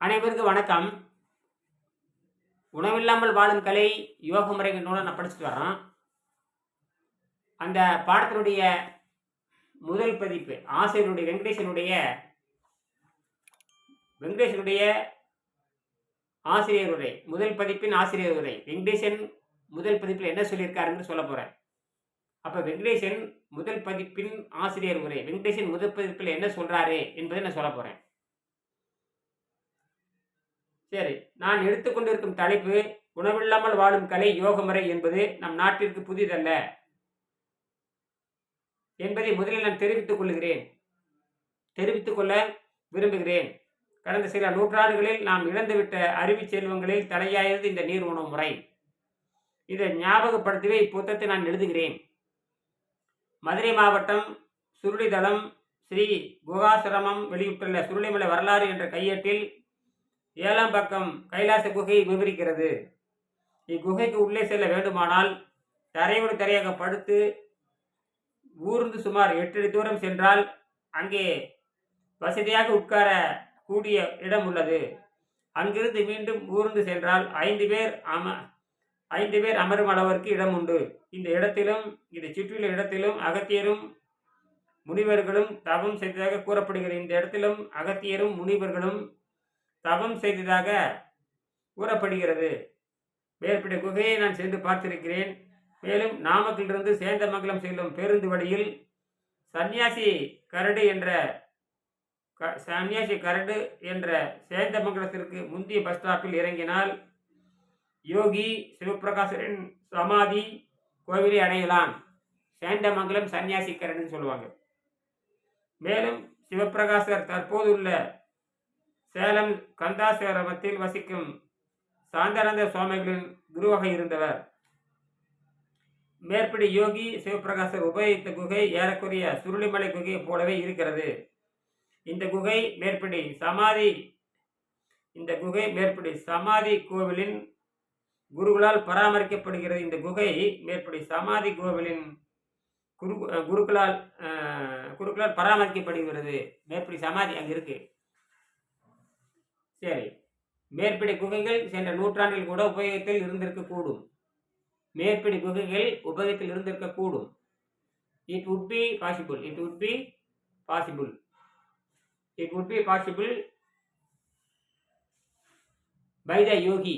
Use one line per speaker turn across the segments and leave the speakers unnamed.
அனைவருக்கும் வணக்கம். உணவில்லாமல் வாழும் கலை யோக முறைகள் நூலை நான் படிச்சுட்டு வரோம் அந்த பாடத்தினுடைய முதல் பதிப்பு ஆசிரியருடைய வெங்கடேசனுடைய வெங்கடேசனுடைய ஆசிரியர் உரை முதல் பதிப்பின் ஆசிரியர் உரை வெங்கடேசன் முதல் பதிப்பில் என்ன சொல்லியிருக்காருன்னு சொல்ல போகிறேன் அப்போ வெங்கடேசன் முதல் பதிப்பின் ஆசிரியர் உரை வெங்கடேசன் முதல் பதிப்பில் என்ன சொல்கிறாரு என்பதை நான் சொல்ல போகிறேன் சரி நான் எடுத்துக்கொண்டிருக்கும் தலைப்பு உணவில்லாமல் வாழும் கலை யோக முறை என்பது நம் நாட்டிற்கு புதிதல்ல என்பதை முதலில் நான் தெரிவித்துக் கொள்கிறேன். தெரிவித்துக் கொள்ள விரும்புகிறேன். கடந்த சில நூற்றாண்டுகளில் நாம் இழந்துவிட்ட அருவி செல்வங்களில் தலையாயது இந்த நீர் உணவு முறை. இதை ஞாபகப்படுத்தவே இப்புத்தகத்தை நான் எழுதுகிறேன். மதுரை மாவட்டம் சுருளிதளம் ஸ்ரீ குகாசிரமம் வெளியிட்டுள்ள சுருளிமலை வரலாறு என்ற கையேட்டில் ஏழாம் பக்கம் கைலாச குகையை விவரிக்கிறது. இக்குகைக்கு உள்ளே செல்ல வேண்டுமானால் தரையோடு தரையாக படுத்து ஊர்ந்து சுமார் எட்டு அடி தூரம் சென்றால் அங்கே வசதியாக உட்கார கூடிய இடம் உள்ளது. அங்கிருந்து மீண்டும் ஊர்ந்து சென்றால் ஐந்து பேர் அம ஐந்து பேர் அமரும் அளவிற்கு இடம் உண்டு. இந்த இடத்திலும் இதை சுற்றியுள்ள இடத்திலும் அகத்தியரும் முனிவர்களும் தவம் செய்ததாக கூறப்படுகிறது. இந்த இடத்திலும் அகத்தியரும் முனிவர்களும் தவம் செய்ததாக கூறப்படுகிறது. மேற்பட்ட குகையை நான் சென்று பார்த்திருக்கிறேன். மேலும் நாமக்கலிருந்து சேந்தமங்கலம் செல்லும் பேருந்து வழியில் சன்னியாசி கரடு என்ற க- சன்னியாசி கரடு என்ற சேந்தமங்கலத்திற்கு முந்தைய பஸ் ஸ்டாப்பில் இறங்கினால் யோகி சிவபிரகாசரின் சமாதி கோவிலை அடையலாம். சேந்தமங்கலம் சன்னியாசி கரடுன்னு சொல்லுவாங்க. மேலும் சிவபிரகாசர் தற்போதுள்ள சேலம் கந்தாசிரமத்தில் வசிக்கும் சாந்தானந்த சுவாமிகளின் குருவாக இருந்தவர். மேற்படி யோகி சிவபிரகாசர் உபயோகித்த குகை ஏறக்குறைய சுருளிமலை குகையைப் போலவே இருக்கிறது. இந்த குகை மேற்படி சமாதி இந்த குகை மேற்படி சமாதி கோவிலின் குருகளால் பராமரிக்கப்படுகிறது. இந்த குகை மேற்படி சமாதி கோவிலின் குரு குருக்களால் குருக்களால் பராமரிக்கப்படுகிறது. மேற்படி சமாதி அங்கே இருக்குது சரி. மேற்படி குகைகள் சென்ற நூற்றாண்டில் கூட உபயோகத்தில் இருந்திருக்கக்கூடும். மேற்படி குகைகள் உபயோகத்தில் இருந்திருக்கக்கூடும். It would be possible it would be possible it would be possible by the yogi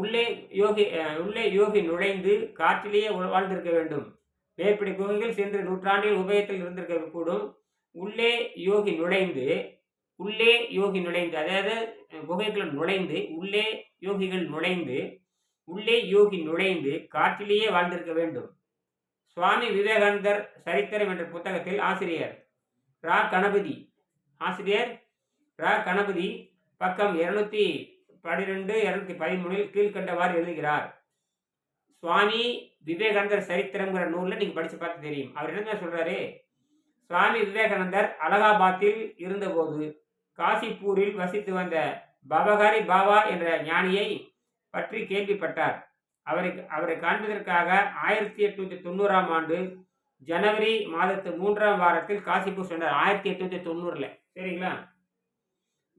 உள்ளே யோகி உள்ளே யோகி நுழைந்து காற்றிலேயே வாழ்ந்திருக்க வேண்டும். மேற்படி குகைகள் சென்று நூற்றாண்டில் உபயோகத்தில் இருந்திருக்கக்கூடும். உள்ளே யோகி நுழைந்து உள்ளே யோகி நுழைந்து அதாவது அஹ், குகைக்குள் நுழைந்து உள்ளே யோகிகள் நுழைந்து உள்ளே யோகி நுழைந்து காற்றிலேயே வாழ்ந்திருக்க வேண்டும். சுவாமி விவேகானந்தர் சரித்திரம் என்ற புத்தகத்தில் ஆசிரியர் ரா. கணபதி ஆசிரியர் ரா. கணபதி பக்கம் இருநூத்தி பன்னிரெண்டு இருநூத்தி பதிமூணில் கீழ்கண்டவாறு எழுதுகிறார். சுவாமி விவேகானந்தர் சரித்திரங்கிற நூலில் நீங்கள் படித்து பார்த்து தெரியும். அவர் என்ன சொல்கிறாரு சுவாமி விவேகானந்தர் அலகாபாத்தில் இருந்தபோது காசிப்பூரில் வசித்து வந்த பபகாரி பாபா என்ற ஞானியை பற்றி கேள்விப்பட்டார். அவரை அவரை காண்பதற்காக ஆயிரத்தி எட்நூத்தி தொண்ணூறாம் ஆண்டு ஜனவரி மாதத்து மூன்றாம் வாரத்தில் காசிப்பூர் சென்றார். ஆயிரத்தி எட்நூத்தி தொண்ணூறுல. சரிங்களா?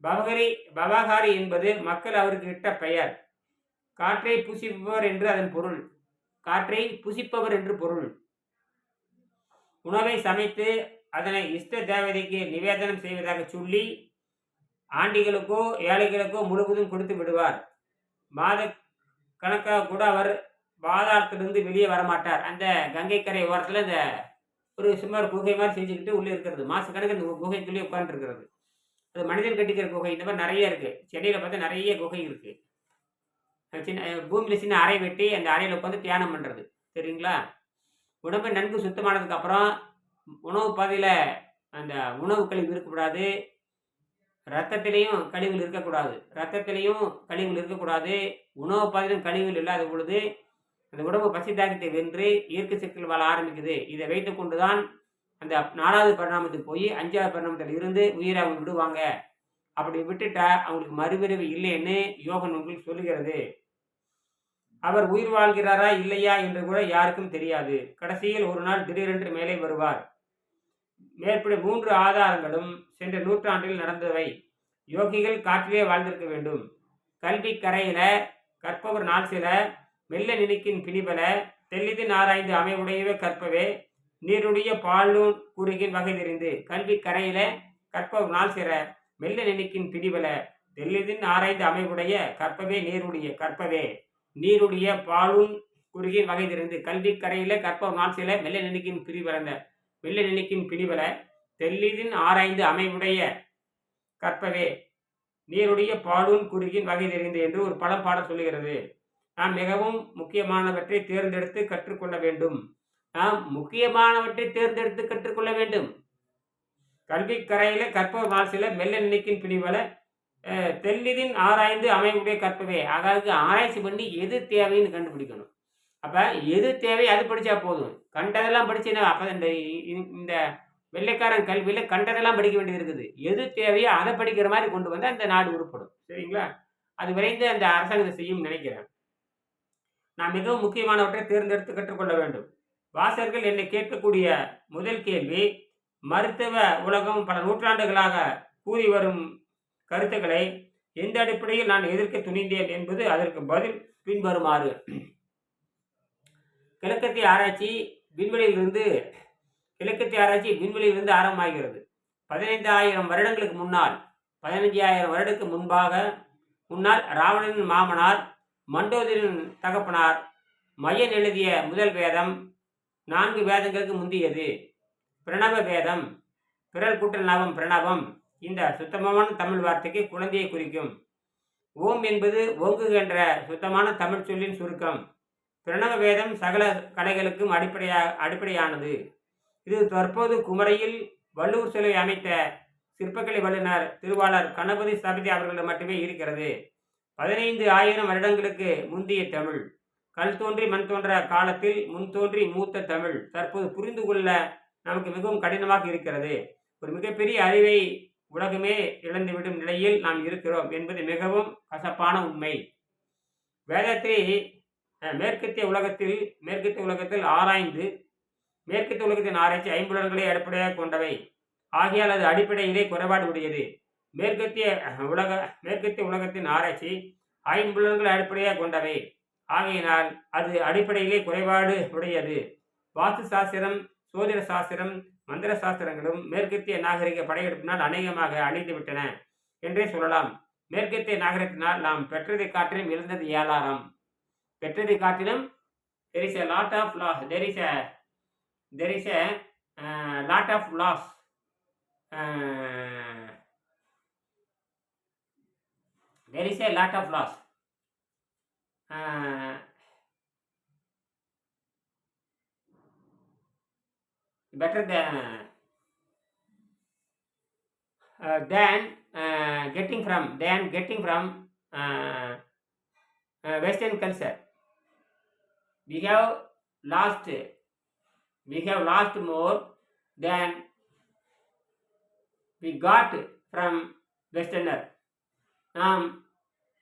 பவகரி பவகாரி என்பது மக்கள் அவருக்கு இட்ட பெயர். காற்றை புசிப்பவர் என்று அதன் பொருள். காற்றை புசிப்பவர் என்று பொருள். உணவை சமைத்து அதனை இஷ்ட தேவதைக்கு நிவேதனம் செய்வதாக சொல்லி ஆண்டிகளுக்கோ ஏழைகளுக்கோ முழுவதும் கொடுத்து விடுவார். மாத கணக்காக கூட அவர் பாதாளத்திலிருந்து வெளியே வரமாட்டார். அந்த கங்கை கரை ஓரத்தில் இந்த ஒரு சுமார் குகை மாதிரி செஞ்சுக்கிட்டு உள்ளே இருக்கிறது. மாதக்கணக்கு இந்த குகைக்குள்ளேயே உட்காந்துருக்கிறது அது மனிதன் கட்டிக்கிற குகை. இந்த மாதிரி நிறைய இருக்குது சென்னையில் பார்த்தா நிறைய குகை இருக்குது சின்ன பூமியில் சின்ன அறை வெட்டி அந்த அறையில் உட்காந்து தியானம் பண்ணுறது சரிங்களா? உடம்பு நன்கு சுத்தமானதுக்கு அப்புறம் உணவு பாதையில் அந்த உணவு கழிவு இருக்கக்கூடாது. ரத்தத்திலையும் கழிவுகள் இருக்கக்கூடாது. ரத்தத்திலையும் கழிவுகள் இருக்கக்கூடாது. உணவு பாதையிலும் கழிவுகள் இல்லாத பொழுது அந்த உடம்பு பசி தாக்கத்தை வென்று இயற்கை சக்திகள் வாழ ஆரம்பிக்குது. இதை வைத்துக்கொண்டு கொண்டுதான் அந்த நாலாவது பரிணாமத்துக்கு போய் அஞ்சாவது பரிணாமத்தில் இருந்து உயிரை அவங்க விடுவாங்க. அப்படி விட்டுட்டா அவங்களுக்கு மறுபிறவி இல்லைன்னு யோகன் உங்களுக்கு சொல்லுகிறது. அவர் உயிர் வாழ்கிறாரா இல்லையா என்று கூட யாருக்கும் தெரியாது. கடைசியில் ஒரு நாள் திடீரென்று மேலே வருவார். மேற்படி மூன்று ஆதாரங்களும் சென்ற நூற்றாண்டில் நடந்தவை. யோகிகள் காற்றிலே வாழ்ந்திருக்க வேண்டும். கல்வி கரையில கற்பவர் நாள் சில மெல்ல நினைக்கின் பிணிபல தெல்லிது ஆராய்ந்து அமைவுடையவே கற்பவே நீருடைய பாலூன் குறுகின் வகை தெரிந்து கல்வி கரையில கற்பவர் நாள் சிற மெல்ல நினைக்கின் பிடிபல தெல்லிதின் ஆராய்ந்து அமைவுடைய கற்பவே நீருடைய கற்பவே. நீருடைய பாலூன் குறுகின் வகை திறந்து கல்வி கரையில கற்ப நாள் சில மெல்ல நினைக்கின் பிரிவளர்ந்த மெல்ல நினைக்கின் பிரிவல தெல்லிதின் ஆராய்ந்து அமைவுடைய கற்பவே நீருடைய பாலூன் குறுகின் வகை தெரிந்து என்று ஒரு பழம்பாடல் சொல்லுகிறது. நாம் மிகவும் முக்கியமானவற்றை தேர்ந்தெடுத்து கற்றுக்கொள்ள வேண்டும். நாம் முக்கியமானவற்றை தேர்ந்தெடுத்து கற்றுக்கொள்ள வேண்டும். கல்விக்கரையில கற்ப வாசில மெல்ல நினைக்கின் பிணிவலை தெல்லிதின் ஆராய்ந்து அமைவுடைய கற்பவே. அதாவது ஆராய்ச்சி பண்ணி எது தேவைன்னு கண்டுபிடிக்கணும். அப்போ எது தேவை அது படித்தா போதும். கண்டதெல்லாம் படிச்சுன்னா அப்போ இந்த இந்த வெள்ளைக்காரன் கல்வியில் கண்டதெல்லாம் படிக்க வேண்டியது இருக்குது. எது தேவையோ அதை படிக்கிற மாதிரி கொண்டு வந்தால் அந்த நாடு உருப்படும். சரிங்களா? அது விரைந்து அந்த அரசாங்கத்தை செய்யும் நினைக்கிறேன். நான் மிகவும் முக்கியமானவற்றை தேர்ந்தெடுத்து கற்றுக்கொள்ள வேண்டும். வாசகர்கள் என்னை கேட்கக்கூடிய முதல் கேள்வி மருத்துவ உலகம் பல நூற்றாண்டுகளாக கூறி வரும் கருத்துக்களை எந்த அடிப்படையில் நான் எதிர்க்க துணிந்தேன் என்பது அதற்கு பதில் பின்வருமாறு. கிழக்கத்திய ஆராய்ச்சி விண்வெளியிலிருந்து கிழக்கத்திய ஆராய்ச்சி விண்வெளியிலிருந்து ஆரம்பமாகிறது. பதினைந்தாயிரம் வருடங்களுக்கு முன்னால் பதினஞ்சாயிரம் வருடத்துக்கு முன்பாக முன்னால் ராவணனின் மாமனார் மண்டோதரின் தகப்பனார் மையன் எழுதிய முதல் வேதம் நான்கு வேதங்களுக்கு முந்தியது. பிரணவ வேதம் பிறல் கூட்டல் நவம் பிரணவம் இந்த சுத்தமான தமிழ் வார்த்தைக்கு குழந்தையை குறிக்கும். ஓம் என்பது ஓங்குகின்ற சுத்தமான தமிழ் சொல்லின் சுருக்கம். பிரணவ வேதம் சகல கலைகளுக்கும் அடிப்படையா அடிப்படையானது. இது தற்போது குமரையில் வள்ளூர் சிலை அமைத்த சிற்பக்கலை வல்லுநர் திருவாளர் கணபதி சபதி அவர்களிடம் மட்டுமே இருக்கிறது. பதினைந்து ஆயிரம் வருடங்களுக்கு முந்தைய தமிழ். கல் தோன்றி மண் தோன்ற காலத்தில் முன் தோன்றி மூத்த தமிழ். தற்போது புரிந்து கொள்ள நமக்கு மிகவும் கடினமாக இருக்கிறது. ஒரு மிகப்பெரிய அறிவை உலகமே இழந்துவிடும் நிலையில் நாம் இருக்கிறோம் என்பது மிகவும் கசப்பான உண்மை. வேதத்தை மேற்கத்திய உலகத்தில் மேற்கத்திய உலகத்தில் ஆராய்ந்து மேற்கத்திய உலகத்தின் ஆராய்ச்சி ஐம்புலன்களை அடிப்படையாக கொண்டவை. ஆகையால் அது அடிப்படையிலே குறைபாடு உடையது. மேற்கத்திய உலக மேற்கத்திய உலகத்தின் ஆராய்ச்சி ஐம்புலன்களை அடிப்படையாக கொண்டவை. ஆகையினால் அது அடிப்படையிலே குறைபாடு உடையது. வாஸ்து சாஸ்திரம் சோதிட சாஸ்திரம் மந்திர சாஸ்திரங்களும் மேற்கத்திய நாகரிக படையெடுப்பினால் அநேகமாக அழிந்துவிட்டன என்றே சொல்லலாம். மேற்கத்திய நாகரிகத்தினால் நாம் பெற்றதை காற்றிலும் இழந்தது ஏழாரம் பெற்றதை காட்டிலும் there is a lot of loss there is a there is a lot of loss there is a lot of loss better than uh, than uh, getting from than getting from uh, uh, Western culture. We have lost we have lost more than we got from Westerner. நாம்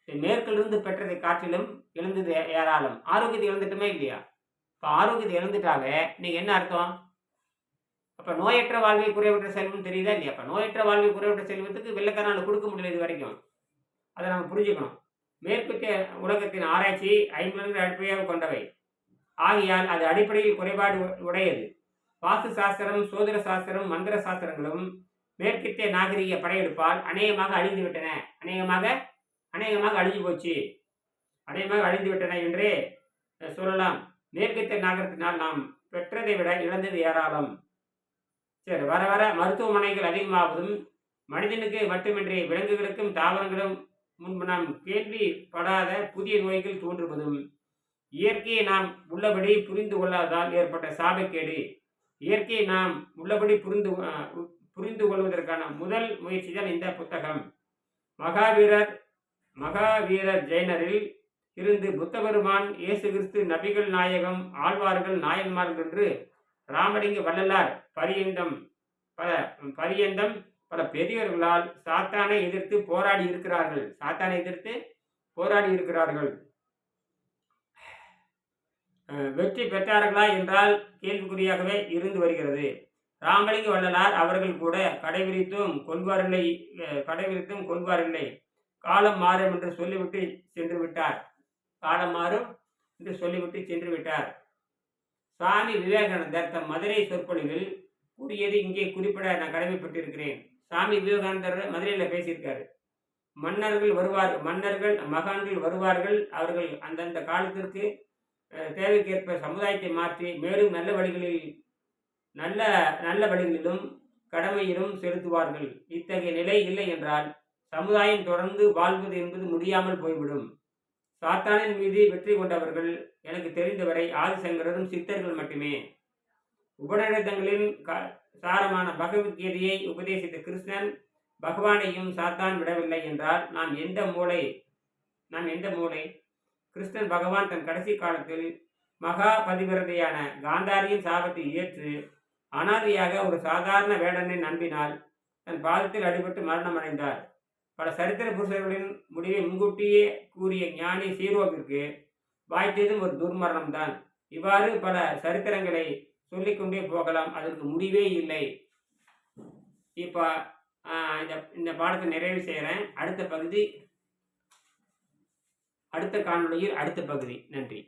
மேற்கிலிருந்து பெற்றதை காட்டிலும் இழந்தது ஏராளம் ஆரோக்கியத்தை இழந்துட்டுமே இல்லையா இப்போ ஆரோக்கியத்தை இழந்துட்டாவே நீங்கள் என்ன அர்த்தம் அப்போ நோயற்ற வாழ்வை குறைவற்ற செல்வம் தெரியுதா இல்லையா? அப்போ நோயற்ற வாழ்வை குறைவற்ற செல்வத்துக்கு வெள்ளக்காரனால் கொடுக்க முடியல இது வரைக்கும். அதை நம்ம புரிஞ்சுக்கணும். மேற்கத்திய உலகத்தின் ஆராய்ச்சி ஐம்பது அடிப்படையாக கொண்டவை. ஆகையால் அது அடிப்படையில் குறைபாடு உடையது. வாஸ்து சாஸ்திரம் சோதர சாஸ்திரம் மந்திர சாஸ்திரங்களும் மேற்கத்திய நாகரிக படையெடுப்பால் அநேகமாக அழிந்து விட்டன. அநேகமாக அநேகமாக அழிஞ்சு போச்சு. அநேகமாக அழிந்து விட்டன என்றே சொல்லலாம். மேற்கத்திய நாகரத்தினால் நாம் பெற்றதை விட இழந்தது ஏராளம். சரி வர வர. மருத்துவமனைகள் அதிகமாவதும் மனிதனுக்கு மட்டுமின்றி விலங்குகளுக்கும் தாவரங்களும் முன்பு நாம் கேள்விப்படாத புதிய நோய்கள் தோன்றுவதும் இயற்கையை நாம் உள்ளபடி புரிந்து கொள்ளாததால் ஏற்பட்ட சாபக்கேடு. இயற்கையை நாம் உள்ளபடி புரிந்து புரிந்து கொள்வதற்கான முதல் முயற்சி தான் இந்த புத்தகம். மகாவீரர் மகாவீரர் ஜெயினரில் இருந்து புத்தபெருமான் இயேசு கிறிஸ்து நபிகள் நாயகம் ஆழ்வார்கள் நாயன்மார்கள் என்று ராமலிங்க வள்ளலார் பரியந்தம் பல பரியந்தம் பல பெரியவர்களால் சாத்தானை எதிர்த்து போராடி இருக்கிறார்கள். சாத்தானை எதிர்த்து போராடி இருக்கிறார்கள். வெற்றி பெற்றார்களா என்றால் கேள்விக்குறியாகவே இருந்து வருகிறது. ராமலிங்க வள்ளலார் அவர்கள் கூட கடைபிடித்தும் கொள்வாரில்லை கடைபிடித்தும் கொள்வாரில்லை. காலம் மாறும் என்று சொல்லிவிட்டு சென்று விட்டார். காலம் மாறும் என்று சொல்லிவிட்டு சென்று விட்டார். சுவாமி விவேகானந்தர் தம் மதுரை சொற்பொழிவில் கூறியது இங்கே குறிப்பிட நான் கடமைப்பட்டிருக்கிறேன். சாமி விவேகானந்தர் மதுரையில் பேசியிருக்காரு. மன்னர்கள் வருவார் மன்னர்கள் மகான்கள் வருவார்கள். அவர்கள் அந்தந்த காலத்திற்கு தேவைக்கேற்ப சமுதாயத்தை மாற்றி மேலும் நல்ல வழிகளில் நல்ல நல்ல வழிகளிலும் கடமையிலும் செலுத்துவார்கள். இத்தகைய நிலை இல்லை என்றால் சமுதாயம் தொடர்ந்து வாழ்வது என்பது முடியாமல் போய்விடும். சாத்தானின் மீது வெற்றி கொண்டவர்கள் எனக்கு தெரிந்தவரை ஆதிசங்கரரும் சித்தர்கள் மட்டுமே. உபநிடதங்களின் சாரமான பகவத்கீதையை உபதேசித்த கிருஷ்ணன் பகவானையும் சாத்தான் விடவில்லை என்றால் நாம் எந்த மூளை நாம் எந்த மூளை? கிருஷ்ணன் பகவான் தன் கடைசி காலத்தில் மகா பதிவிரதையான காந்தாரியின் சாபத்தை ஏற்று அனாதையாக ஒரு சாதாரண வேடனை நம்பினால் தன் பாதத்தில் அடிபட்டு மரணம் அடைந்தார் பல சரித்திர புருஷர்களின் முடிவை முன்கூட்டியே கூறிய ஞானி சீரோவிற்கு வாய்த்ததும் ஒரு துர்மரணம் தான் இவ்வாறு பல சரித்திரங்களை சொல்லிக்கொண்டே போகலாம். அதற்கு முடிவே இல்லை. இப்போ இந்த இந்த பாடத்தை நிறைவு செய்கிறேன் அடுத்த பகுதி அடுத்த காணொலியில் அடுத்த பகுதி. நன்றி.